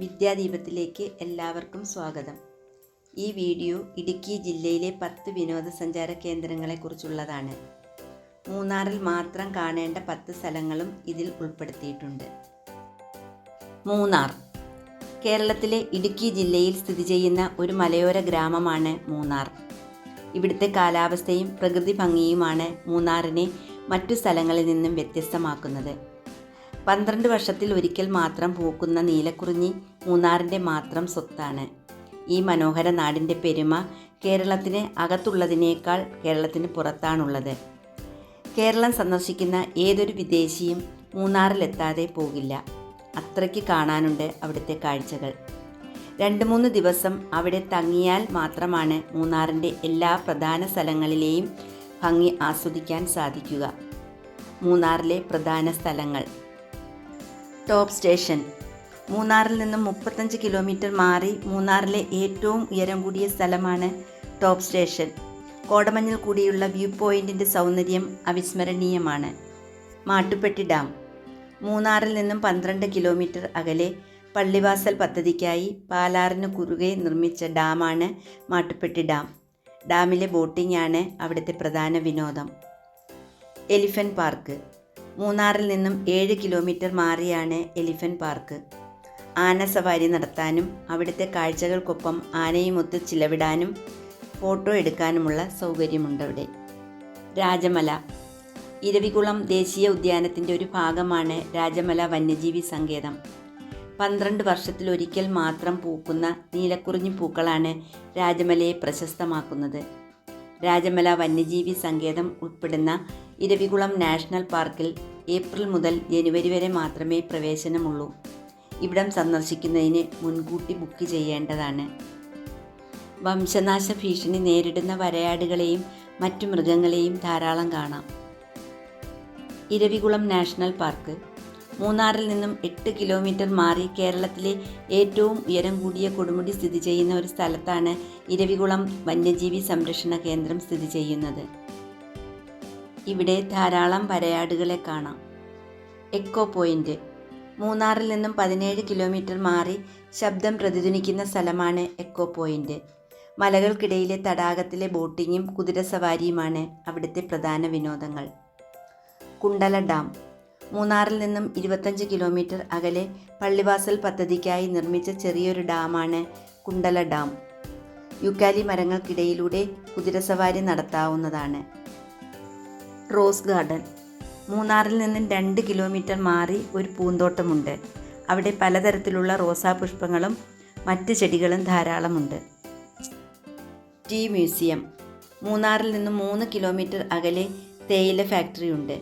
വിദ്യാദീപത്തിലേക്ക് എല്ലാവർക്കും സ്വാഗതം. ഈ വീഡിയോ ഇടുക്കി ജില്ലയിലെ പത്ത് വിനോദസഞ്ചാര കേന്ദ്രങ്ങളെക്കുറിച്ചുള്ളതാണ്. മൂന്നാറിൽ മാത്രം കാണേണ്ട പത്ത് സ്ഥലങ്ങളും ഇതിൽ ഉൾപ്പെടുത്തിയിട്ടുണ്ട്. മൂന്നാർ. കേരളത്തിലെ ഇടുക്കി ജില്ലയിൽ സ്ഥിതി ചെയ്യുന്ന ഒരു മലയോര ഗ്രാമമാണ് മൂന്നാർ. ഇവിടുത്തെ കാലാവസ്ഥയും പ്രകൃതി ഭംഗിയുമാണ് മൂന്നാറിനെ മറ്റു സ്ഥലങ്ങളിൽ നിന്നും വ്യത്യസ്തമാക്കുന്നത്. പന്ത്രണ്ട് വർഷത്തിൽ ഒരിക്കൽ മാത്രം പൂക്കുന്ന നീലക്കുറിഞ്ഞി മൂന്നാറിന്റെ മാത്രം സ്വത്താണ്. ഈ മനോഹര നാടിന്റെ പെരുമ കേരളത്തിന് അകത്തുള്ളതിനേക്കാൾ കേരളത്തിന് പുറത്താണുള്ളത്. കേരളം സന്ദർശിക്കുന്ന ഏതൊരു വിദേശിയും മൂന്നാറിലെത്താതെ പോകില്ല. അത്രയ്ക്ക് കാണാനുണ്ട് അവിടുത്തെ കാഴ്ചകൾ. രണ്ട് മൂന്ന് ദിവസം അവിടെ തങ്ങിയാൽ മാത്രമാണ് മൂന്നാറിന്റെ എല്ലാ പ്രധാന സ്ഥലങ്ങളിലെയും ഭംഗി ആസ്വദിക്കാൻ സാധിക്കുക. മൂന്നാറിലെ പ്രധാന സ്ഥലങ്ങൾ. Top station. മൂന്നാറിൽ നിന്നും മുപ്പത്തഞ്ച് കിലോമീറ്റർ മാറി മൂന്നാറിലെ ഏറ്റവും ഉയരം കൂടിയ സ്ഥലമാണ് ടോപ്പ് സ്റ്റേഷൻ. കോടമഞ്ഞിൽ കൂടിയുള്ള വ്യൂ പോയിന്റിന്റെ സൗന്ദര്യം അവിസ്മരണീയമാണ്. മാട്ടുപ്പെട്ടി ഡാം. മൂന്നാറിൽ നിന്നും പന്ത്രണ്ട് കിലോമീറ്റർ അകലെ പള്ളിവാസൽ പദ്ധതിക്കായി പാലാറിന് കുറുകെ നിർമ്മിച്ച ഡാമാണ് മാട്ടുപ്പെട്ടി ഡാം. ഡാമിലെ ബോട്ടിംഗ് ആണ് അവിടുത്തെ പ്രധാന വിനോദം. Elephant park. മൂന്നാറിൽ നിന്നും ഏഴ് കിലോമീറ്റർ മാറിയാണ് എലിഫന്റ് പാർക്ക്. ആന സവാരി നടത്താനും അവിടുത്തെ കാഴ്ചകൾക്കൊപ്പം ആനയുമൊത്ത് ചിലവിടാനും ഫോട്ടോ എടുക്കാനുമുള്ള സൗകര്യമുണ്ട് അവിടെ. രാജമല. ഇരവികുളം ദേശീയ ഉദ്യാനത്തിന്റെ ഒരു ഭാഗമാണ് രാജമല വന്യജീവി സങ്കേതം. പന്ത്രണ്ട് വർഷത്തിലൊരിക്കൽ മാത്രം പൂക്കുന്ന നീലക്കുറിഞ്ഞി പൂക്കളാണ് രാജമലയെ പ്രശസ്തമാക്കുന്നത്. രാജമല വന്യജീവി സങ്കേതം ഉൾപ്പെടുന്ന ഇരവികുളം നാഷണൽ പാർക്കിൽ ഏപ്രിൽ മുതൽ ജനുവരി വരെ മാത്രമേ പ്രവേശനമുള്ളൂ. ഇവിടം സന്ദർശിക്കുന്നതിന് മുൻകൂട്ടി ബുക്ക് ചെയ്യേണ്ടതാണ്. വംശനാശ ഭീഷണി നേരിടുന്ന വരയാടുകളെയും മറ്റു മൃഗങ്ങളെയും ധാരാളം കാണാം. ഇരവികുളം നാഷണൽ പാർക്ക് മൂന്നാറിൽ നിന്നും എട്ട് കിലോമീറ്റർ മാറി കേരളത്തിലെ ഏറ്റവും ഉയരം കൂടിയ കൊടുമുടി സ്ഥിതി ചെയ്യുന്ന ഒരു സ്ഥലത്താണ് ഇരവികുളം വന്യജീവി സംരക്ഷണ കേന്ദ്രം സ്ഥിതി ചെയ്യുന്നത്. ഇവിടെ ധാരാളം വരയാടുകളെ കാണാം. Echo point. മൂന്നാറിൽ നിന്നും പതിനേഴ് കിലോമീറ്റർ മാറി ശബ്ദം പ്രതിധ്വനിക്കുന്ന സ്ഥലമാണ് എക്കോ പോയിന്റ്. മലകൾക്കിടയിലെ തടാകത്തിലെ ബോട്ടിങ്ങും കുതിരസവാരിയുമാണ് അവിടുത്തെ പ്രധാന വിനോദങ്ങൾ. കുണ്ടല ഡാം. മൂന്നാറിൽ നിന്നും ഇരുപത്തഞ്ച് കിലോമീറ്റർ അകലെ പള്ളിവാസൽ പദ്ധതിക്കായി നിർമ്മിച്ച ചെറിയൊരു ഡാമാണ് കുണ്ടല ഡാം. യുക്കാലി മരങ്ങൾക്കിടയിലൂടെ കുതിരസവാരി നടത്താവുന്നതാണ്. Rose garden. മൂന്നാറിൽ നിന്നും രണ്ട് കിലോമീറ്റർ മാറി ഒരു പൂന്തോട്ടമുണ്ട്. അവിടെ പലതരത്തിലുള്ള റോസാ പുഷ്പങ്ങളും മറ്റ് ചെടികളും ധാരാളമുണ്ട്. Tea museum. മൂന്നാറിൽ നിന്നും മൂന്ന് കിലോമീറ്റർ അകലെ തേയില ഫാക്ടറി ഉണ്ട്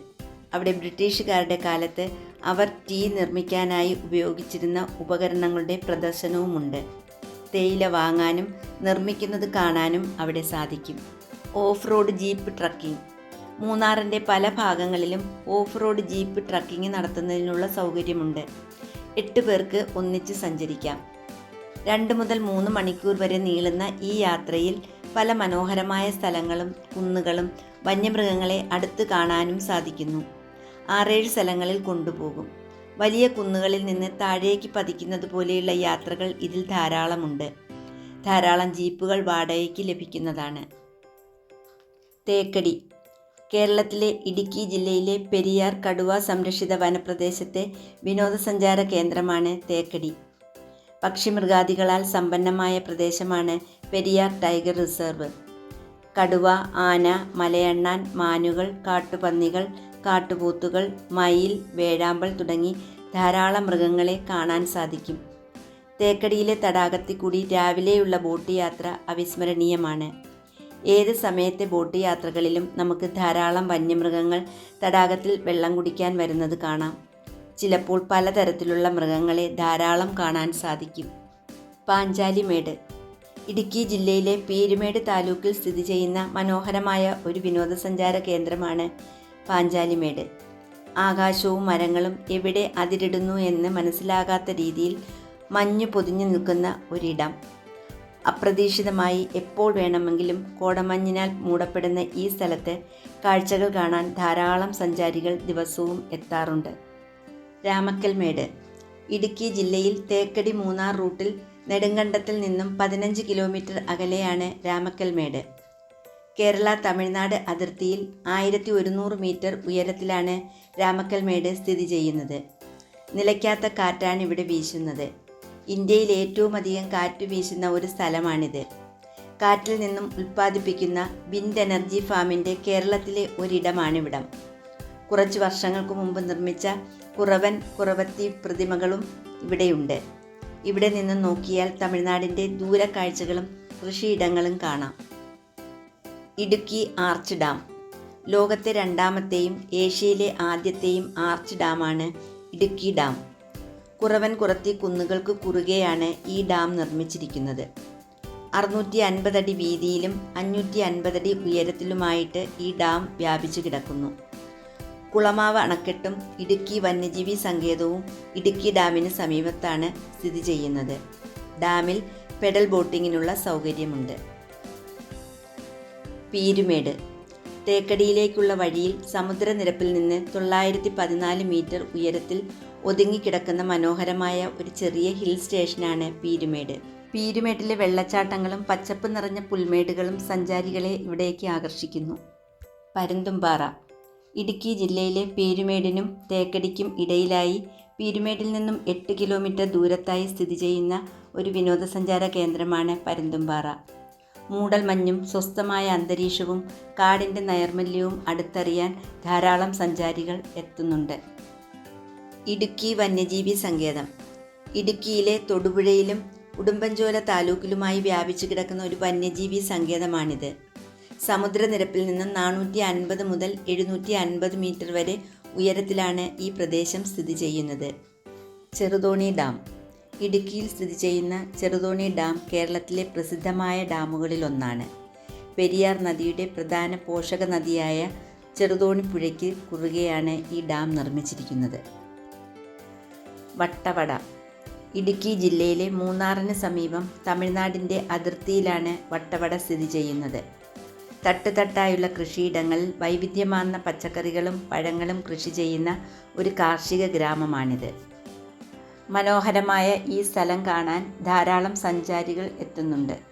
അവിടെ ബ്രിട്ടീഷുകാരുടെ കാലത്ത് അവർ ടീ നിർമ്മിക്കാനായി ഉപയോഗിച്ചിരുന്ന ഉപകരണങ്ങളുടെ പ്രദർശനവുമുണ്ട്. തേയില വാങ്ങാനും നിർമ്മിക്കുന്നത് കാണാനും അവിടെ സാധിക്കും. Off road jeep trekking. മൂന്നാറിന്റെ പല ഭാഗങ്ങളിലും ഓഫ് റോഡ് ജീപ്പ് ട്രക്കിംഗ് നടത്തുന്നതിനുള്ള സൗകര്യമുണ്ട്. എട്ട് പേർക്ക് ഒന്നിച്ച് സഞ്ചരിക്കാം. രണ്ട് മുതൽ മൂന്ന് മണിക്കൂർ വരെ നീളുന്ന ഈ യാത്രയിൽ പല മനോഹരമായ സ്ഥലങ്ങളും കുന്നുകളും വന്യമൃഗങ്ങളെ അടുത്ത് കാണാനും സാധിക്കുന്നു. ആറേഴ് സ്ഥലങ്ങളിൽ കൊണ്ടുപോകും. വലിയ കുന്നുകളിൽ നിന്ന് താഴേക്ക് പതിക്കുന്നത് പോലെയുള്ള യാത്രകൾ ഇതിൽ ധാരാളമുണ്ട്. ധാരാളം ജീപ്പുകൾ വാടകയ്ക്ക് ലഭിക്കുന്നതാണ്. തേക്കടി കേരളത്തിലെ ഇടുക്കി ജില്ലയിലെ പെരിയാർ കടുവ സംരക്ഷിത വനപ്രദേശത്തെ വിനോദസഞ്ചാര കേന്ദ്രമാണ് തേക്കടി. പക്ഷിമൃഗാദികളാൽ സമ്പന്നമായ പ്രദേശമാണ് പെരിയാർ ടൈഗർ റിസർവ്. കടുവ ആന മലയണ്ണാൻ മാനുകൾ കാട്ടുപന്നികൾ കാട്ടുപോത്തുകൾ മയിൽ വേഴാമ്പൽ തുടങ്ങി ധാരാളം മൃഗങ്ങളെ കാണാൻ സാധിക്കും. തേക്കടിയിലെ തടാകത്തിൽ കൂടി രാവിലെയുള്ള ബോട്ട് യാത്ര അവിസ്മരണീയമാണ്. ഏത് സമയത്തെ ബോട്ട് യാത്രകളിലും നമുക്ക് ധാരാളം വന്യമൃഗങ്ങൾ തടാകത്തിൽ വെള്ളം കുടിക്കാൻ വരുന്നത് കാണാം. ചിലപ്പോൾ പലതരത്തിലുള്ള മൃഗങ്ങളെ ധാരാളം കാണാൻ സാധിക്കും. പാഞ്ചാലിമേട്. ഇടുക്കി ജില്ലയിലെ പീരുമേട് താലൂക്കിൽ സ്ഥിതി ചെയ്യുന്ന മനോഹരമായ ഒരു വിനോദസഞ്ചാര കേന്ദ്രമാണ് പാഞ്ചാലിമേട്. ആകാശവും മരങ്ങളും എവിടെ അതിരിടുന്നു എന്ന് മനസ്സിലാകാത്ത രീതിയിൽ മഞ്ഞു പൊതിഞ്ഞു നിൽക്കുന്ന ഒരിടം. അപ്രതീക്ഷിതമായി എപ്പോൾ വേണമെങ്കിലും കോടമഞ്ഞിനാൽ മൂടപ്പെടുന്ന ഈ സ്ഥലത്ത് കാഴ്ചകൾ കാണാൻ ധാരാളം സഞ്ചാരികൾ ദിവസവും എത്താറുണ്ട്. രാമക്കൽമേട്. ഇടുക്കി ജില്ലയിൽ തേക്കടി മൂന്നാർ റൂട്ടിൽ നെടുങ്കണ്ടത്തിൽ നിന്നും പതിനഞ്ച് കിലോമീറ്റർ അകലെയാണ് രാമക്കൽമേട്. കേരള തമിഴ്നാട് അതിർത്തിയിൽ ആയിരത്തി ഒരുന്നൂറ് മീറ്റർ ഉയരത്തിലാണ് രാമക്കൽമേട് സ്ഥിതി ചെയ്യുന്നത്. നിലയ്ക്കാത്ത കാറ്റാണ് ഇവിടെ വീശുന്നത്. ഇന്ത്യയിൽ ഏറ്റവും അധികം കാറ്റ് വീശുന്ന ഒരു സ്ഥലമാണിത്. കാറ്റിൽ നിന്നും ഉൽപ്പാദിപ്പിക്കുന്ന വിൻഡ് എനർജി ഫാമിന്റെ കേരളത്തിലെ ഒരിടമാണിവിടം. കുറച്ച് വർഷങ്ങൾക്ക് മുമ്പ് നിർമ്മിച്ച കുറവൻ കുറവത്തി പ്രതിമകളും ഇവിടെയുണ്ട്. ഇവിടെ നിന്ന് നോക്കിയാൽ തമിഴ്നാടിന്റെ ദൂരക്കാഴ്ചകളും കൃഷിയിടങ്ങളും കാണാം. Idukki arch dam. ലോകത്തെ രണ്ടാമത്തെയും ഏഷ്യയിലെ ആദ്യത്തെയും ആർച്ച് ഡാമാണ് ഇടുക്കി ഡാം. കുറവൻ കുറത്തി കുന്നുകൾക്ക് കുറുകെയാണ് ഈ ഡാം നിർമ്മിച്ചിരിക്കുന്നത്. അറുന്നൂറ്റി അൻപതടി വീതിയിലും അഞ്ഞൂറ്റി അൻപതടി ഉയരത്തിലുമായിട്ട് ഈ ഡാം വ്യാപിച്ചു കിടക്കുന്നു. കുളമാവ് അണക്കെട്ടും ഇടുക്കി വന്യജീവി സങ്കേതവും ഇടുക്കി ഡാമിന് സമീപത്താണ് സ്ഥിതി ചെയ്യുന്നത്. ഡാമിൽ പെഡൽ ബോട്ടിങ്ങിനുള്ള സൗകര്യമുണ്ട്. പീരുമേട്. തേക്കടിയിലേക്കുള്ള വഴിയിൽ സമുദ്രനിരപ്പിൽ നിന്ന് തൊള്ളായിരത്തി പതിനാല് മീറ്റർ ഉയരത്തിൽ ഒതുങ്ങിക്കിടക്കുന്ന മനോഹരമായ ഒരു ചെറിയ ഹിൽ സ്റ്റേഷനാണ് പീരുമേട്. പീരുമേട്ടിലെ വെള്ളച്ചാട്ടങ്ങളും പച്ചപ്പ് നിറഞ്ഞ പുൽമേടുകളും സഞ്ചാരികളെ ഇവിടേക്ക് ആകർഷിക്കുന്നു. പരുന്തുംപാറ. ഇടുക്കി ജില്ലയിലെ പീരുമേടിനും തേക്കടിക്കും ഇടയിലായി പീരുമേടിൽ നിന്നും എട്ട് കിലോമീറ്റർ ദൂരത്തായി സ്ഥിതി ചെയ്യുന്ന ഒരു വിനോദസഞ്ചാര കേന്ദ്രമാണ് പരുന്തുംപാറ. മൂടൽമഞ്ഞും സ്വസ്ഥമായ അന്തരീക്ഷവും കാടിന്റെ നൈർമല്യവും അടുത്തറിയാൻ ധാരാളം സഞ്ചാരികൾ എത്തുന്നുണ്ട്. ഇടുക്കി വന്യജീവി സങ്കേതം. ഇടുക്കിയിലെ തൊടുപുഴയിലും ഉടുമ്പൻചോല താലൂക്കിലുമായി വ്യാപിച്ചു കിടക്കുന്ന ഒരു വന്യജീവി സങ്കേതമാണിത്. സമുദ്രനിരപ്പിൽ നിന്നും നാനൂറ്റി അൻപത് മുതൽ എഴുന്നൂറ്റി അൻപത് മീറ്റർ വരെ ഉയരത്തിലാണ് ഈ പ്രദേശം സ്ഥിതി ചെയ്യുന്നത്. ചെറുതോണി ഡാം. ഇടുക്കിയിൽ സ്ഥിതി ചെയ്യുന്ന ചെറുതോണി ഡാം കേരളത്തിലെ പ്രസിദ്ധമായ ഡാമുകളിലൊന്നാണ്. പെരിയാർ നദിയുടെ പ്രധാന പോഷക നദിയായ ചെറുതോണി പുഴയ്ക്ക് കുറുകെയാണ് ഈ ഡാം നിർമ്മിച്ചിരിക്കുന്നത്. വട്ടവട. ഇടുക്കി ജില്ലയിലെ മൂന്നാറിന് സമീപം തമിഴ്നാടിന്റെ അതിർത്തിയിലാണ് വട്ടവട സ്ഥിതി ചെയ്യുന്നത്. തട്ടുതട്ടായുള്ള കൃഷിയിടങ്ങളിൽ വൈവിധ്യമാർന്ന പച്ചക്കറികളും പഴങ്ങളും കൃഷി ചെയ്യുന്ന ഒരു കാർഷിക ഗ്രാമമാണിത്. മനോഹരമായ ഈ സ്ഥലം കാണാൻ ധാരാളം സഞ്ചാരികൾ എത്തുന്നുണ്ട്.